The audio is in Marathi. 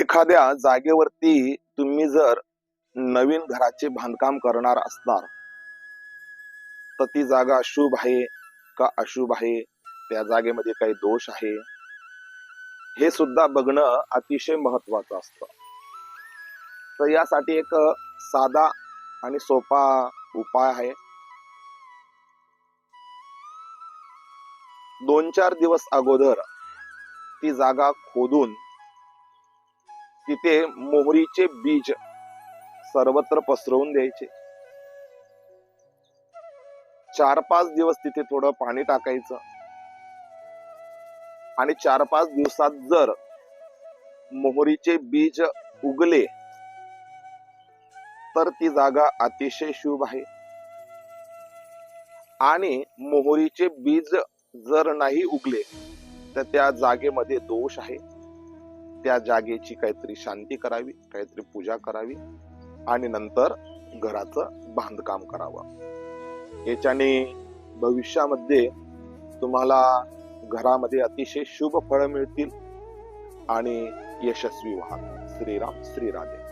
एखाद्या जागेवरती तुम्ही जर नवीन घराचे बांधकाम करणार असणार तर ती जागा शुभ आहे का अशुभ आहे? त्या जागेमध्ये काही दोष आहे? हे सुद्धा बघणं अतिशय महत्वाचं असतं. तर यासाठी एक साधा आणि सोपा उपाय आहे. दोन चार दिवस अगोदर ती जागा खोदून तिथे मोहरीचे बीज सर्वत्र पसरवून द्यायचे. चार पाच दिवस तिथे थोडं पाणी टाकायचं. आणि चार पाच दिवसात जर मोहरीचे बीज उगले तर ती जागा अतिशय शुभ आहे. आणि मोहरीचे बीज जर नाही उगले तर त्या जागेमध्ये दोष आहे. त्या जागेची काहीतरी शांती करावी काहीतरी पूजा करावी आणि नंतर घराचं बांधकाम करावं. याच्याने भविष्यामध्ये तुम्हाला घरामध्ये अतिशय शुभ फळं मिळतील आणि यशस्वी व्हा श्रीराम श्रीराधे.